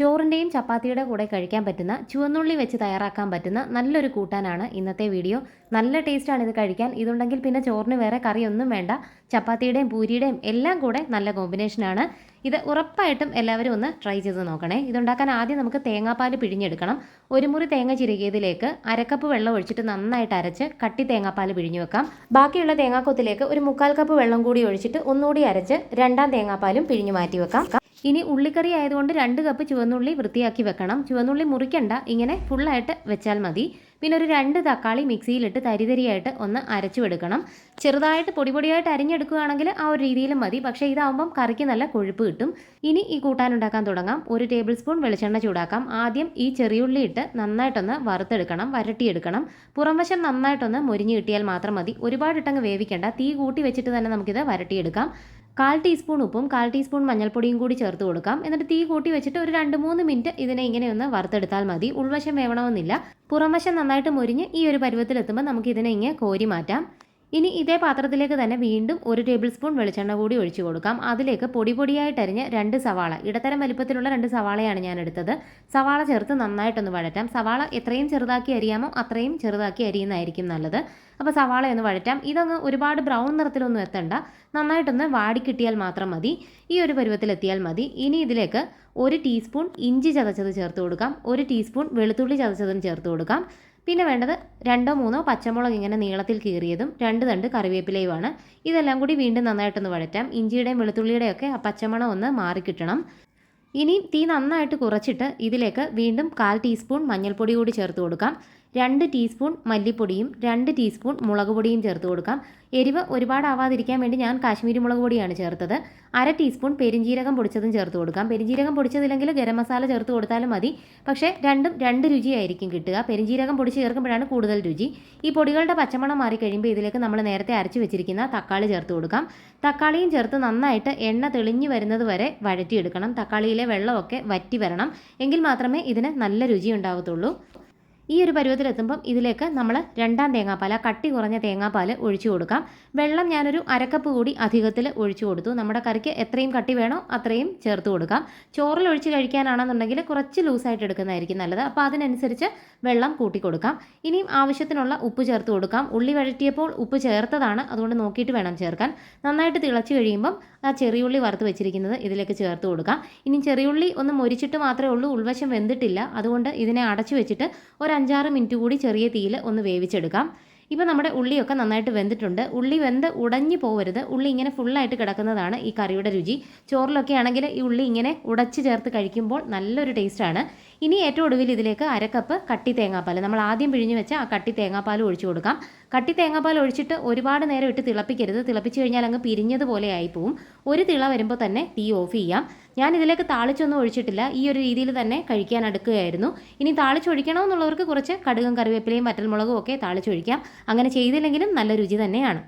ചോറിന്റെയും ചപ്പാത്തിയുടെ കൂടെ കഴിക്കാൻ പറ്റുന്ന ചുവന്നുള്ളി വെച്ച് തയ്യാറാക്കാൻ പറ്റുന്ന നല്ലൊരു കൂട്ടാനാണ് ഇന്നത്തെ വീഡിയോ. നല്ല ടേസ്റ്റാണ് ഇത് കഴിക്കാൻ. ഇതുണ്ടെങ്കിൽ പിന്നെ ചോറിന് വേറെ കറിയൊന്നും വേണ്ട. ചപ്പാത്തിയുടെയും പൂരിയുടെയും എല്ലാം കൂടെ നല്ല കോമ്പിനേഷനാണ് ഇത് ഉറപ്പായിട്ടും എല്ലാവരും ഒന്ന് ട്രൈ ചെയ്ത് നോക്കണേ. ഇതുണ്ടാക്കാൻ ആദ്യം നമുക്ക് തേങ്ങാപ്പാൽ പിഴിഞ്ഞെടുക്കണം. ഒരു മുറി തേങ്ങ ചിരകിയതിലേക്ക് അരക്കപ്പ് വെള്ളം ഒഴിച്ചിട്ട് നന്നായിട്ട് അരച്ച് കട്ടി തേങ്ങാപ്പാൽ പിഴിഞ്ഞു വെക്കാം. ബാക്കിയുള്ള തേങ്ങാക്കൊത്തിലേക്ക് ഒരു മുക്കാൽ കപ്പ് വെള്ളം കൂടി ഒഴിച്ചിട്ട് ഒന്നുകൂടി അരച്ച് രണ്ടാം തേങ്ങാപ്പാലും പിഴിഞ്ഞു മാറ്റി വെക്കാം. ഇനി ഉള്ളിക്കറി ആയതുകൊണ്ട് രണ്ട് കപ്പ് ചുവന്നുള്ളി വൃത്തിയാക്കി വെക്കണം. ചുവന്നുള്ളി മുറിക്കണ്ട. ഇങ്ങനെ ഫുള്ളായിട്ട് വെച്ചാൽ മതി. പിന്നെ ഒരു രണ്ട് തക്കാളി മിക്സിയിലിട്ട് തരിതരിയായിട്ട് ഒന്ന് അരച്ചുവെടുക്കണം. ചെറുതായിട്ട് പൊടി പൊടിയായിട്ട് അരിഞ്ഞെടുക്കുകയാണെങ്കിൽ ആ ഒരു രീതിയിലും മതി. പക്ഷേ ഇതാവുമ്പം കറിക്ക് നല്ല കൊഴുപ്പ് കിട്ടും. ഇനി ഈ കൂട്ടാൻ ഉണ്ടാക്കാൻ തുടങ്ങാം. ഒരു ടേബിൾ സ്പൂൺ വെളിച്ചെണ്ണ ചൂടാക്കാം. ആദ്യം ഈ ചെറിയുള്ളി ഇട്ട് നന്നായിട്ടൊന്ന് വറുത്തെടുക്കണം വരട്ടിയെടുക്കണം. പുറംവശം നന്നായിട്ടൊന്ന് മുരിഞ്ഞ് കിട്ടിയാൽ മാത്രം മതി. ഒരുപാട് ഇട്ടങ്ങ് വേവിക്കേണ്ട. തീ കൂട്ടി വെച്ചിട്ട് തന്നെ നമുക്കിത് വരട്ടിയെടുക്കാം. കാൽ ടീസ്പൂൺ ഉപ്പും കാൽ ടീസ്പൂൺ മഞ്ഞൾപ്പൊടിയും കൂടി ചേർത്ത് കൊടുക്കാം. എന്നിട്ട് തീ കൂട്ടി വെച്ചിട്ട് ഒരു രണ്ട് മൂന്ന് മിനിറ്റ് ഇതിനെ ഇങ്ങനെ ഒന്ന് വറുത്തെടുത്താൽ മതി. ഉൾവശം വേവണമെന്നില്ല. പുറംവശം നന്നായിട്ട് മുരിഞ്ഞ് ഈ ഒരു പരുവത്തിലെത്തുമ്പോൾ നമുക്ക് ഇതിനെ ഇങ്ങനെ കോരി മാറ്റാം. ഇനി ഇതേ പാത്രത്തിലേക്ക് തന്നെ വീണ്ടും ഒരു ടേബിൾ സ്പൂൺ വെളിച്ചെണ്ണ കൂടി ഒഴിച്ചു കൊടുക്കാം. അതിലേക്ക് പൊടി പൊടിയായിട്ട് അരിഞ്ഞ് രണ്ട് സവാള ഇടത്തരം വലിപ്പത്തിലുള്ള രണ്ട് സവാളയാണ് ഞാൻ എടുത്തത്. സവാള ചേർത്ത് നന്നായിട്ടൊന്ന് വഴറ്റാം. സവാള എത്രയും ചെറുതാക്കി അരിയാമോ അത്രയും ചെറുതാക്കി അരിയുന്നതായിരിക്കും നല്ലത്. അപ്പോൾ സവാള ഒന്ന് വഴറ്റാം. ഇതങ്ങ് ഒരുപാട് ബ്രൗൺ നിറത്തിലൊന്നും എത്തണ്ട. നന്നായിട്ടൊന്ന് വാടിക്കിട്ടിയാൽ മാത്രം മതി. ഈ ഒരു പരുവത്തിലെത്തിയാൽ മതി. ഇനി ഇതിലേക്ക് ഒരു ടീസ്പൂൺ ഇഞ്ചി ചതച്ചത് ചേർത്ത് കൊടുക്കാം. ഒരു ടീസ്പൂൺ വെളുത്തുള്ളി ചതച്ചതും ചേർത്ത് കൊടുക്കാം. പിന്നെ വേണ്ടത് രണ്ടോ മൂന്നോ പച്ചമുളക് ഇങ്ങനെ നീളത്തിൽ കീറിയതും രണ്ട് തണ്ട് കറിവേപ്പിലയുമാണ്. ഇതെല്ലാം കൂടി വീണ്ടും നന്നായിട്ടൊന്ന് വഴറ്റാം. ഇഞ്ചിയുടെയും വെളുത്തുള്ളിയുടെയും ഒക്കെ ആ പച്ചമണം ഒന്ന് മാറിക്കിട്ടണം ഇനി തീ നന്നായിട്ട് കുറച്ചിട്ട് ഇതിലേക്ക് വീണ്ടും കാൽ ടീസ്പൂൺ മഞ്ഞൾപ്പൊടി കൂടി ചേർത്ത് കൊടുക്കാം. രണ്ട് ടീസ്പൂൺ മല്ലിപ്പൊടിയും രണ്ട് ടീസ്പൂൺ മുളക് പൊടിയും ചേർത്ത് കൊടുക്കാം. എരിവ് ഒരുപാട് ആവാതിരിക്കാൻ വേണ്ടി ഞാൻ കാശ്മീരി മുളക് പൊടിയാണ് ചേർത്തത്. അര ടീസ്പൂൺ പെരിഞ്ജീരകം പൊടിച്ചതും ചേർത്ത് കൊടുക്കാം. പെരിഞ്ജീരകം പൊടിച്ചതില്ലെങ്കിൽ ഗരം മസാല ചേർത്ത് കൊടുത്താലും മതി. പക്ഷേ രണ്ടും രണ്ട് രുചിയായിരിക്കും കിട്ടുക. പെരിഞ്ജീരകം പൊടിച്ച് ചേർക്കുമ്പോഴാണ് കൂടുതൽ രുചി. ഈ പൊടികളുടെ പച്ചമണം മാറി കഴിയുമ്പോൾ ഇതിലേക്ക് നമ്മൾ നേരത്തെ അരച്ച് വെച്ചിരിക്കുന്ന തക്കാളി ചേർത്ത് കൊടുക്കാം. തക്കാളിയും ചേർത്ത് നന്നായിട്ട് എണ്ണ തെളിഞ്ഞു വരുന്നത് വരെ വഴറ്റിയെടുക്കണം. തക്കാളിയിലെ വെള്ളമൊക്കെ വറ്റി വരണം. എങ്കിൽ മാത്രമേ ഇതിന് നല്ല രുചി ഉണ്ടാകത്തുള്ളൂ ഈ ഒരു പരുവത്തിലെത്തുമ്പം ഇതിലേക്ക് നമ്മൾ രണ്ടാം തേങ്ങാപ്പാൽ കട്ടി കുറഞ്ഞ തേങ്ങാപ്പാൽ ഒഴിച്ചു കൊടുക്കാം. വെള്ളം ഞാനൊരു അരക്കപ്പ് കൂടി അധികത്തിൽ ഒഴിച്ചു കൊടുത്തു. നമ്മുടെ കറിക്ക് എത്രയും കട്ടി വേണോ അത്രയും ചേർത്ത് കൊടുക്കാം. ചോറിൽ ഒഴിച്ച് കഴിക്കാനാണെന്നുണ്ടെങ്കിൽ കുറച്ച് ലൂസായിട്ട് എടുക്കുന്നതായിരിക്കും നല്ലത്. അപ്പോൾ അതിനനുസരിച്ച് വെള്ളം കൂട്ടി കൊടുക്കാം. ഇനിയും ആവശ്യത്തിനുള്ള ഉപ്പ് ചേർത്ത് കൊടുക്കാം. ഉള്ളി വഴറ്റിയപ്പോൾ ഉപ്പ് ചേർത്തതാണ്. അതുകൊണ്ട് നോക്കിയിട്ട് വേണം ചേർക്കാൻ. നന്നായിട്ട് തിളച്ച് കഴിയുമ്പം ആ ചെറിയുള്ളി വറുത്ത് വെച്ചിരിക്കുന്നത് ഇതിലേക്ക് ചേർത്ത് കൊടുക്കാം. ഇനി ചെറിയുള്ളി ഒന്ന് മൊരിച്ചിട്ട് മാത്രമേ ഉള്ളൂ. ഉൾവശം വെന്തിട്ടില്ല. അതുകൊണ്ട് ഇതിനെ അടച്ചു വെച്ചിട്ട് ഒരു അഞ്ചാറ് മിനിറ്റ് കൂടി ചെറിയ തീയിൽ ഒന്ന് വേവിച്ചെടുക്കാം. ഇപ്പോൾ നമ്മുടെ ഉള്ളിയൊക്കെ നന്നായിട്ട് വെന്തിട്ടുണ്ട്. ഉള്ളി വെന്ത് ഉടഞ്ഞു പോകരുത് ഉള്ളി ഇങ്ങനെ ഫുള്ളായിട്ട് കിടക്കുന്നതാണ് ഈ കറിയുടെ രുചി. ചോറിലൊക്കെ ആണെങ്കിൽ ഈ ഉള്ളി ഇങ്ങനെ ഉടച്ച് ചേർത്ത് കഴിക്കുമ്പോൾ നല്ലൊരു ടേസ്റ്റാണ്. ഇനി ഏറ്റവും ഒടുവിൽ ഇതിലേക്ക് അരക്കപ്പ് കട്ടി തേങ്ങാപ്പാൽ. നമ്മൾ ആദ്യം പിഴിഞ്ഞ് വെച്ച ആ കട്ടി തേങ്ങാപ്പാൽ ഒഴിച്ചു കൊടുക്കാം. കട്ടി തേങ്ങാപ്പാൽ ഒഴിച്ചിട്ട് ഒരുപാട് നേരം ഇട്ട് തിളപ്പിക്കരുത്. തിളപ്പിച്ച് കഴിഞ്ഞാൽ അങ്ങ് പിരിഞ്ഞതുപോലെ ആയിപ്പോവും. ഒരു തിള വരുമ്പോൾ തന്നെ തീ ഓഫ് ചെയ്യാം. ഞാൻ ഇതിലേക്ക് താളിച്ചൊന്നും ഒഴിച്ചിട്ടില്ല. ഈ ഒരു രീതിയിൽ തന്നെ കഴിക്കാൻ അടുക്കുകയായിരുന്നു. ഇനി താളിച്ചൊഴിക്കണമെന്നുള്ളവർക്ക് കുറച്ച് കടുകും കറിവേപ്പിലയും വറ്റൽമുളകും ഒക്കെ താളിച്ചൊഴിക്കാം അങ്ങനെ ചെയ്തില്ലെങ്കിലും നല്ല രുചി തന്നെയാണ്.